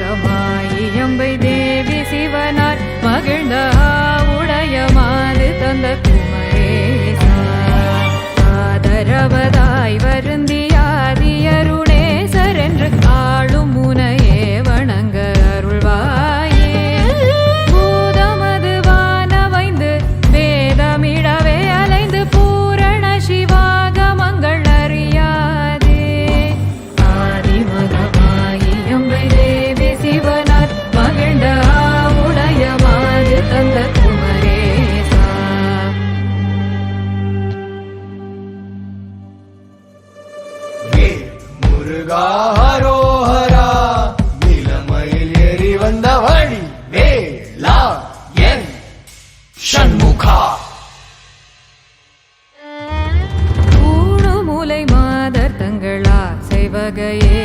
Ragama. முருகா ஹரோஹரா நிலமையில் ஏறி வந்த வழி வேலா என் ஷண்முகா ஊனு மூலை மாதர் தங்களார் செய்வகையே